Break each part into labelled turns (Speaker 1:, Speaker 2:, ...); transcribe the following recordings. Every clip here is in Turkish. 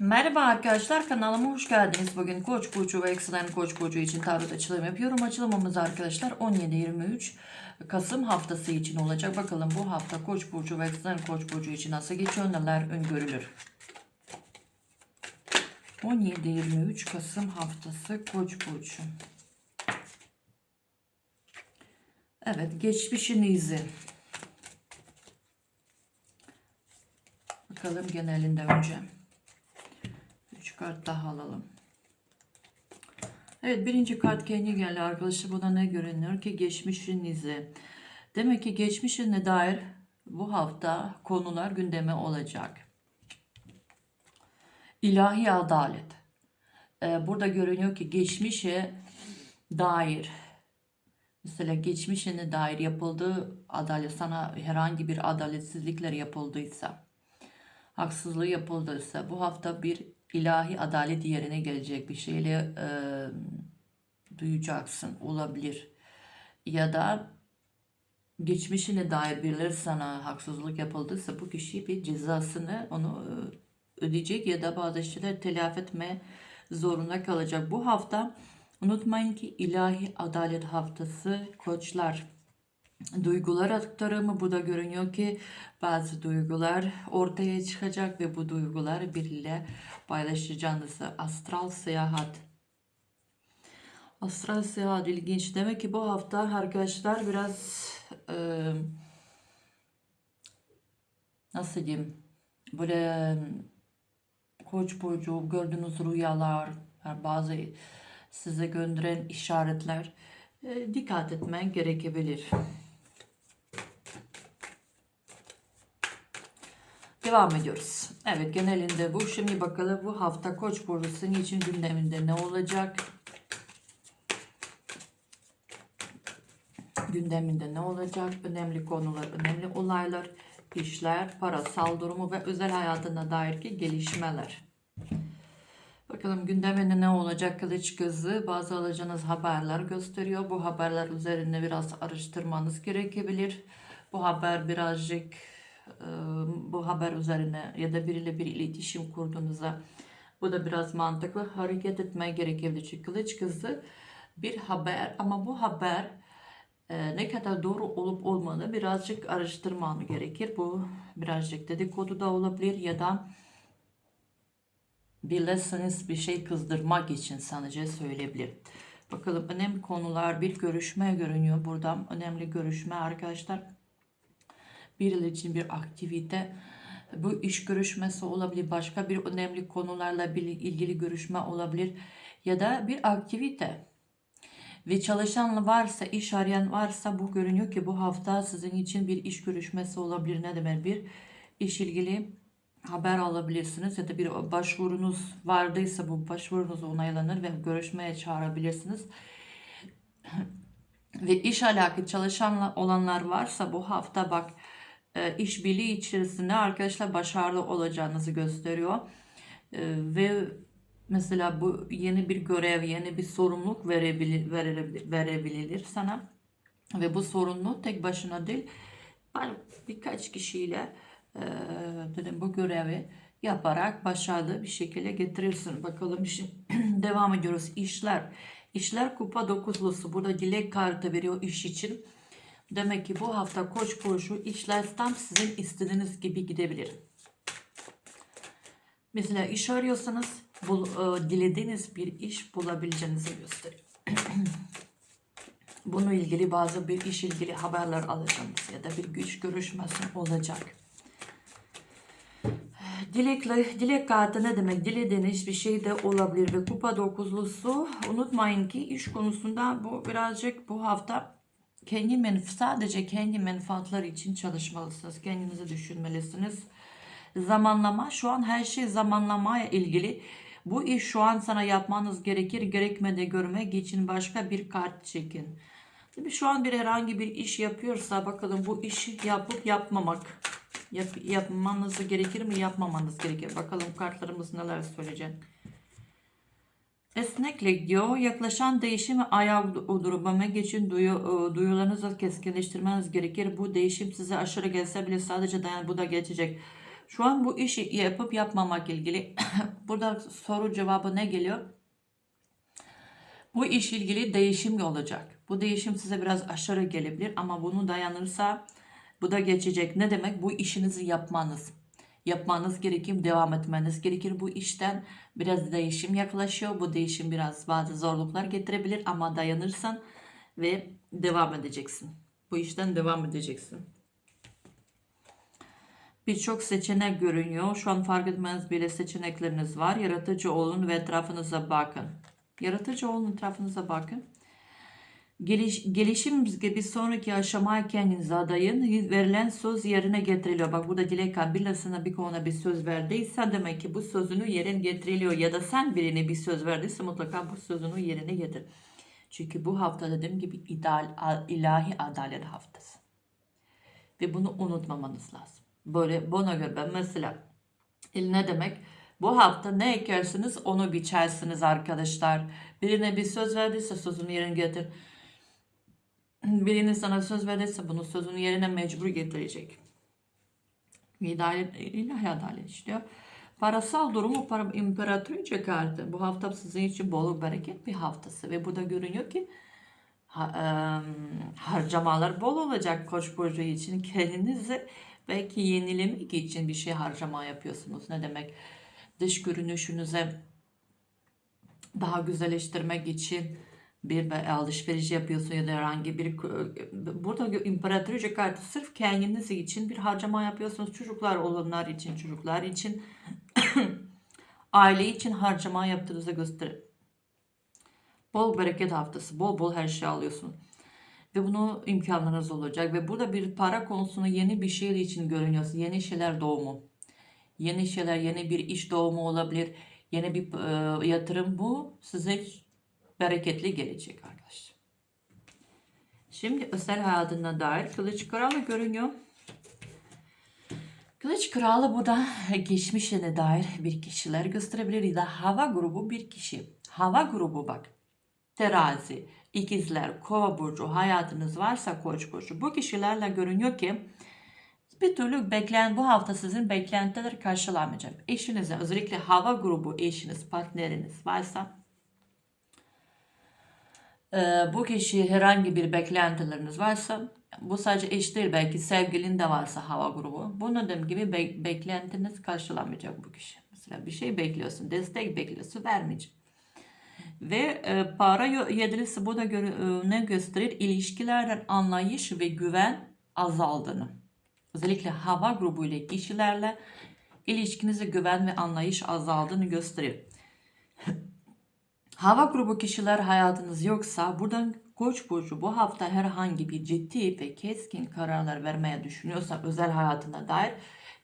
Speaker 1: Merhaba arkadaşlar kanalıma hoş geldiniz. Bugün Koç burcu ve Ekselen Koç burcu için tarot açılım yapıyorum. Açılımımız arkadaşlar 17-23 Kasım haftası için olacak. Bakalım bu hafta Koç burcu ve Ekselen Koç burcu için nasıl geçiyor neler öngörülür. 17-23 Kasım haftası Koç burcu. Evet geçmişinizi Bakalım genelinde önce. 3 kart daha alalım. Evet birinci kart kendi geldi arkadaşlar. Buna ne görünüyor ki geçmişinizi. Demek ki geçmişine dair bu hafta konular gündeme olacak. İlahi adalet. Ee, burada görünüyor ki geçmişe dair mesela geçmişine dair yapıldığı adalet sana herhangi bir adaletsizlikler yapıldıysa haksızlığı yapıldıysa bu hafta bir ilahi adalet yerine gelecek bir şeyle e, duyacaksın olabilir. Ya da geçmişine dair birileri sana haksızlık yapıldıysa bu kişi bir cezasını onu e, ödeyecek ya da bazı şeyler telafi etme zorunda kalacak. Bu hafta unutmayın ki ilahi adalet haftası koçlar duygular aktarımı bu da görünüyor ki bazı duygular ortaya çıkacak ve bu duygular biriyle paylaşacağınız astral seyahat. Astral seyahat ilginç. Demek ki bu hafta arkadaşlar biraz e, nasıl diyeyim böyle koç burcu gördüğünüz rüyalar yani bazı size gönderen işaretler e, dikkat etmen gerekebilir. Devam ediyoruz. Evet genelinde bu. Şimdi bakalım bu hafta Koç burcu için gündeminde ne olacak? Gündeminde ne olacak? Önemli konular, önemli olaylar, işler, parasal durumu ve özel hayatına dair ki gelişmeler. Bakalım gündeminde ne olacak kılıç gözü bazı alacağınız haberler gösteriyor. Bu haberler üzerinde biraz araştırmanız gerekebilir. Bu haber birazcık bu haber üzerine ya da biriyle bir iletişim kurduğunuzda bu da biraz mantıklı hareket etmeye gerekebilir. Çünkü kılıç kızı bir haber ama bu haber ne kadar doğru olup olmadığını birazcık araştırman gerekir. Bu birazcık dedikodu da olabilir ya da bilirseniz bir şey kızdırmak için sadece söyleyebilir. Bakalım önemli konular bir görüşme görünüyor buradan. Önemli görüşme arkadaşlar. Birileri için bir aktivite. Bu iş görüşmesi olabilir. Başka bir önemli konularla ilgili görüşme olabilir. Ya da bir aktivite. Ve çalışan varsa, iş arayan varsa bu görünüyor ki bu hafta sizin için bir iş görüşmesi olabilir. Ne demek bir iş ilgili haber alabilirsiniz ya da bir başvurunuz vardıysa bu başvurunuz onaylanır ve görüşmeye çağırabilirsiniz. ve iş alakalı çalışan olanlar varsa bu hafta bak işbirliği içerisinde arkadaşlar başarılı olacağınızı gösteriyor. E, ve mesela bu yeni bir görev, yeni bir sorumluluk verebilir, verebilir, verebilir sana. Ve bu sorumluluk tek başına değil, birkaç kişiyle e, dedim bu görevi yaparak başarılı bir şekilde getirirsin. Bakalım şimdi devam ediyoruz. İşler. İşler kupa dokuzlusu. Burada dilek kartı veriyor iş için. Demek ki bu hafta koç burcu işler tam sizin istediğiniz gibi gidebilir. Mesela iş arıyorsanız bul, e, dilediğiniz bir iş bulabileceğinizi gösteriyor. Bununla ilgili bazı bir iş ilgili haberler alacaksınız ya da bir güç görüşmesi olacak. Dilekle, dilek kartı ne demek? Dilediğiniz bir şey de olabilir ve kupa dokuzlusu unutmayın ki iş konusunda bu birazcık bu hafta kendi menf sadece kendi menfaatler için çalışmalısınız. Kendinizi düşünmelisiniz. Zamanlama şu an her şey zamanlamaya ilgili. Bu iş şu an sana yapmanız gerekir. Gerekmede görmek için başka bir kart çekin. Tabii şu an bir herhangi bir iş yapıyorsa bakalım bu işi yapıp yapmamak. Yap, yapmanız gerekir mi yapmamanız gerekir. Bakalım kartlarımız neler söyleyecek. Esneklik diyor. Yaklaşan değişimi ayak uydurmamak için duyu, e, duyularınızı keskinleştirmeniz gerekir. Bu değişim size aşırı gelse bile sadece dayan bu da geçecek. Şu an bu işi yapıp yapmamak ilgili burada soru cevabı ne geliyor? Bu iş ilgili değişim olacak. Bu değişim size biraz aşırı gelebilir ama bunu dayanırsa bu da geçecek. Ne demek? Bu işinizi yapmanız. Yapmanız gerekir, devam etmeniz gerekir. Bu işten biraz değişim yaklaşıyor. Bu değişim biraz bazı zorluklar getirebilir ama dayanırsan ve devam edeceksin. Bu işten devam edeceksin. Birçok seçenek görünüyor. Şu an fark etmez bile seçenekleriniz var. Yaratıcı olun ve etrafınıza bakın. Yaratıcı olun etrafınıza bakın. Geliş, gelişim gibi sonraki aşamaya kendinizi adayın. Verilen söz yerine getiriliyor. Bak burada Dilek Bilasına bir konuda bir söz verdiysen demek ki bu sözünü yerine getiriliyor. Ya da sen birine bir söz verdiyse mutlaka bu sözünü yerine getir. Çünkü bu hafta dediğim gibi ideal, ilahi adalet haftası. Ve bunu unutmamanız lazım. Böyle buna göre ben mesela il ne demek? Bu hafta ne ekersiniz onu biçersiniz arkadaşlar. Birine bir söz verdiyse sözünü yerine getir. Birinin sana söz verdiyse bunu sözünü yerine mecbur getirecek. İdalet, ilahi adalet işliyor. Parasal durumu para, imparatoriçe kartı. Bu hafta sizin için bolluk bereket bir haftası. Ve burada görünüyor ki ha, e, harcamalar bol olacak Koç burcu için. Kendinizi belki yenilemek için bir şey harcama yapıyorsunuz. Ne demek? Dış görünüşünüze daha güzelleştirmek için bir alışveriş yapıyorsun ya da herhangi bir burada imparatoriçe kartı sırf kendiniz için bir harcama yapıyorsunuz. Çocuklar olanlar için, çocuklar için aile için harcama yaptığınızı gösterir. Bol bereket haftası, bol bol her şey alıyorsun. Ve bunu imkanlarınız olacak. Ve burada bir para konusunu yeni bir şey için görünüyorsun. Yeni şeyler doğumu. Yeni şeyler, yeni bir iş doğumu olabilir. Yeni bir e, yatırım bu size bereketli gelecek arkadaşlar. Şimdi özel hayatına dair kılıç kralı görünüyor. Kılıç kralı bu da geçmişine dair bir kişiler gösterebilir ya da hava grubu bir kişi. Hava grubu bak. Terazi, ikizler, kova burcu hayatınız varsa koç burcu. Bu kişilerle görünüyor ki bir türlü bekleyen bu hafta sizin beklentiler karşılamayacak. Eşinize özellikle hava grubu eşiniz, partneriniz varsa bu kişi herhangi bir beklentileriniz varsa bu sadece eş değil belki sevgilin de varsa hava grubu. Bunun dediğim gibi be- beklentiniz karşılamayacak bu kişi. Mesela bir şey bekliyorsun, destek bekliyorsun, vermeyecek. Ve e, para yedilisi bu da gö- e, ne gösterir? İlişkilerden anlayış ve güven azaldığını. Özellikle hava grubu ile kişilerle ilişkinize güven ve anlayış azaldığını gösterir. Hava grubu kişiler hayatınız yoksa buradan Koç burcu bu hafta herhangi bir ciddi ve keskin kararlar vermeye düşünüyorsa özel hayatına dair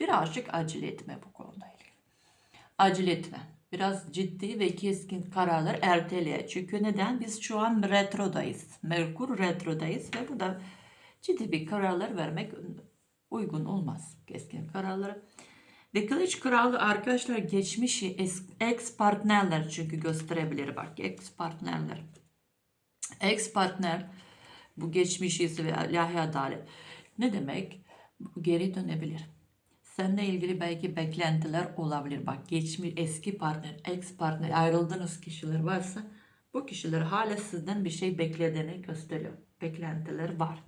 Speaker 1: birazcık acele etme bu konuda ilgili. Acele etme. Biraz ciddi ve keskin kararlar erteleye. Çünkü neden? Biz şu an retrodayız. Merkur retrodayız ve bu da ciddi bir kararlar vermek uygun olmaz. Keskin kararları. Ve kılıç kralı arkadaşlar geçmişi ex partnerler çünkü gösterebilir bak ex partnerler. Ex partner bu geçmişiz ve ilahi adalet. Ne demek? Geri dönebilir. Seninle ilgili belki beklentiler olabilir. Bak geçmiş eski partner, ex partner ayrıldığınız kişiler varsa bu kişiler hala sizden bir şey beklediğini gösteriyor. Beklentiler var.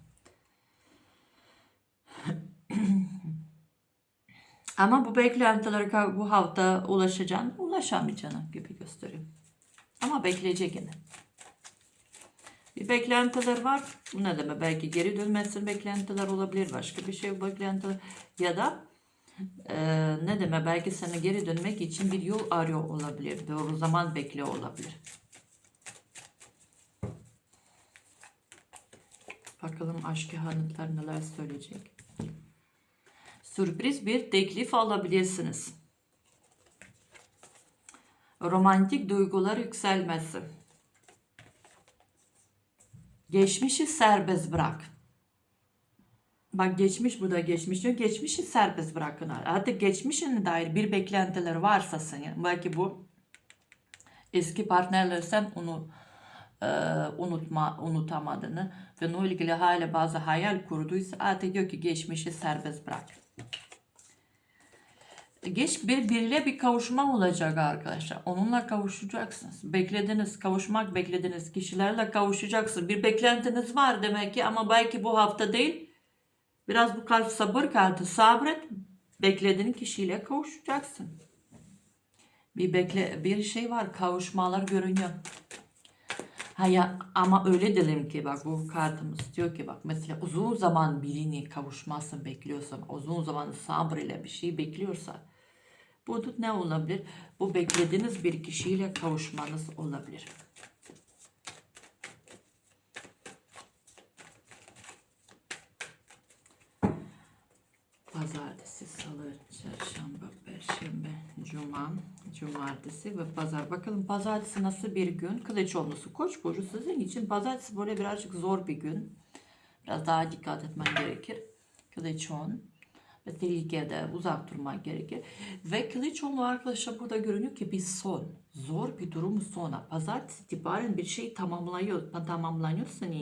Speaker 1: Ama bu beklentilere bu hafta ulaşacağını, ulaşamayacağını gibi gösteriyor. Ama bekleyecek yine. Bir beklentiler var. Ne demek? Belki geri dönmesin beklentiler olabilir. Başka bir şey beklentiler. Ya da e, ne demek? Belki sana geri dönmek için bir yol arıyor olabilir. Doğru zaman bekliyor olabilir. Bakalım aşk kehanetler neler söyleyecek. Sürpriz bir teklif alabilirsiniz. Romantik duygular yükselmesi. Geçmişi serbest bırak. Bak geçmiş bu da geçmiş diyor. Geçmişi serbest bırakın. Artık geçmişine dair bir beklentiler varsa senin. Belki bu eski partnerler sen onu e, unutma, unutamadığını ve onunla ilgili hala bazı hayal kurduysa artık diyor ki geçmişi serbest bırak. Geç bir biriyle bir kavuşma olacak arkadaşlar. Onunla kavuşacaksınız. Beklediniz, kavuşmak beklediğiniz kişilerle kavuşacaksınız. Bir beklentiniz var demek ki ama belki bu hafta değil. Biraz bu kalp sabır kartı sabret. Beklediğin kişiyle kavuşacaksın. Bir bekle bir şey var kavuşmalar görünüyor. Ha ya, ama öyle diyelim ki bak bu kartımız diyor ki bak mesela uzun zaman birini kavuşmasını bekliyorsan uzun zaman sabırıyla bir şey bekliyorsa bu ne olabilir? Bu beklediğiniz bir kişiyle kavuşmanız olabilir. Pazartesi, salı, çarşamba, perşembe, cuma, cumartesi ve pazar. Bakalım pazartesi nasıl bir gün? Kılıçoğlu'su Koç burcu sizin için pazartesi böyle birazcık zor bir gün. Biraz daha dikkat etmen gerekir. Kılıçoğlu ve tehlikede uzak durmak gerekir. Ve Kılıçoğlu arkadaşlar burada görünüyor ki bir son. Zor bir durum sonra. Pazartesi itibaren bir şey tamamlanıyor. Tamamlanıyor senin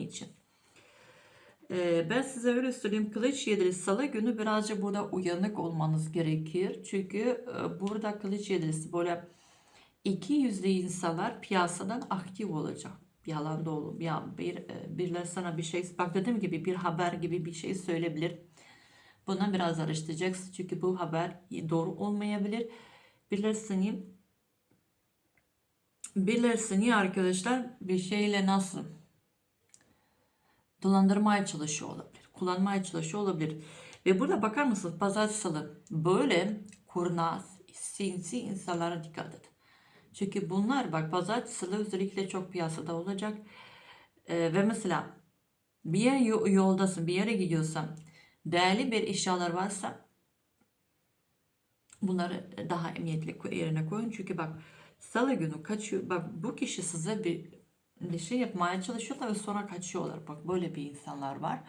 Speaker 1: Ee, ben size öyle söyleyeyim. Kılıç yedilisi salı günü birazcık burada uyanık olmanız gerekir. Çünkü e, burada kılıç yedilisi böyle iki yüzlü insanlar piyasadan aktif olacak. Bir alanda olun. Ya bir, e, birileri sana bir şey, bak dediğim gibi bir haber gibi bir şey söyleyebilir. Bunu biraz araştıracaksın. Çünkü bu haber doğru olmayabilir. Birileri seni birileri seni arkadaşlar bir şeyle nasıl dolandırmaya çalışıyor olabilir. Kullanmaya çalışıyor olabilir. Ve burada bakar mısınız pazartesi salı böyle kurnaz, sinsi insanlara dikkat edin. Çünkü bunlar bak pazartesi salı özellikle çok piyasada olacak. Ee, ve mesela bir yere yo- yoldasın, bir yere gidiyorsan değerli bir eşyalar varsa bunları daha emniyetli yerine koyun. Çünkü bak salı günü kaçıyor. Bak bu kişi size bir bir şey yapmaya çalışıyorlar ve sonra kaçıyorlar. Bak böyle bir insanlar var.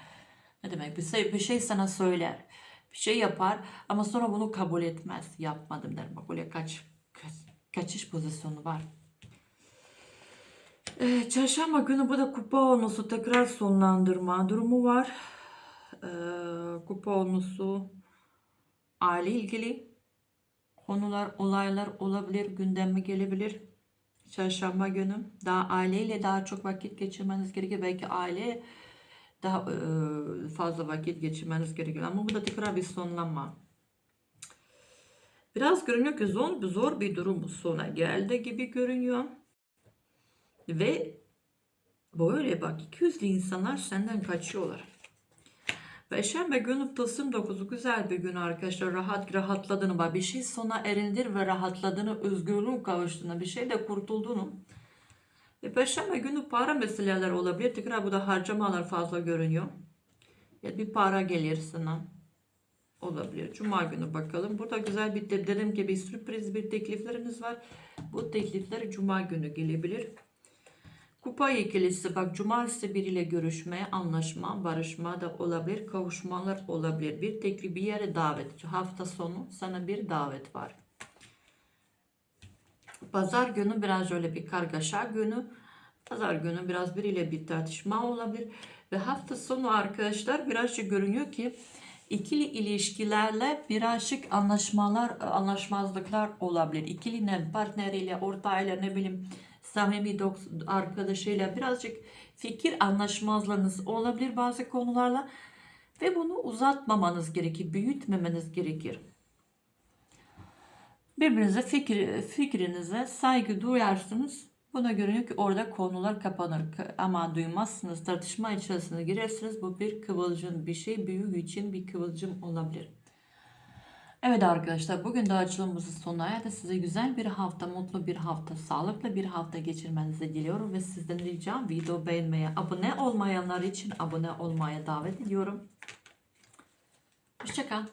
Speaker 1: Ne demek? Bir şey, bir şey sana söyler. Bir şey yapar ama sonra bunu kabul etmez. Yapmadım der. Bak böyle kaç, kaç kaçış pozisyonu var. Ee, çarşamba günü bu da kupa olması tekrar sonlandırma durumu var. Ee, kupa olması aile ilgili konular, olaylar olabilir, gündeme gelebilir. Çarşamba günü daha aileyle daha çok vakit geçirmeniz gerekiyor. Belki aile daha e, fazla vakit geçirmeniz gerekiyor. Ama bu da tekrar bir sonlanma. Biraz görünüyor ki zor, zor bir durum sona geldi gibi görünüyor. Ve böyle bak 200'lü insanlar senden kaçıyorlar. Perşembe günü Tılsım 9'u güzel bir gün arkadaşlar. Rahat rahatladığını, bak bir şey sona erindir ve rahatladığını, özgürlüğün kavuştuğunu, bir şeyde kurtulduğunu. Ve Perşembe günü para meseleler olabilir. Tekrar bu da harcamalar fazla görünüyor. Ya bir para gelir sana. Olabilir. Cuma günü bakalım. Burada güzel bir dedim ki bir sürpriz bir teklifleriniz var. Bu teklifler Cuma günü gelebilir. Kupa ikilisi bak cumartesi biriyle görüşmeye, anlaşma, barışma da olabilir, kavuşmalar olabilir. Bir teklif bir yere davet. Hafta sonu sana bir davet var. Pazar günü biraz öyle bir kargaşa günü. Pazar günü biraz biriyle bir tartışma olabilir. Ve hafta sonu arkadaşlar birazcık görünüyor ki ikili ilişkilerle birazcık anlaşmalar, anlaşmazlıklar olabilir. İkili ne partneriyle, ortağıyla ne bileyim samimi arkadaşıyla birazcık fikir anlaşmazlığınız olabilir bazı konularla ve bunu uzatmamanız gerekir, büyütmemeniz gerekir. Birbirinize fikir, fikrinize saygı duyarsınız. Buna görünüyor ki orada konular kapanır ama duymazsınız. Tartışma içerisine girersiniz. Bu bir kıvılcım, bir şey büyük için bir kıvılcım olabilir. Evet arkadaşlar bugün de açılımımızın sonuna erdi. Size güzel bir hafta, mutlu bir hafta, sağlıklı bir hafta geçirmenizi diliyorum. Ve sizden ricam video beğenmeye, abone olmayanlar için abone olmaya davet ediyorum. Hoşçakal.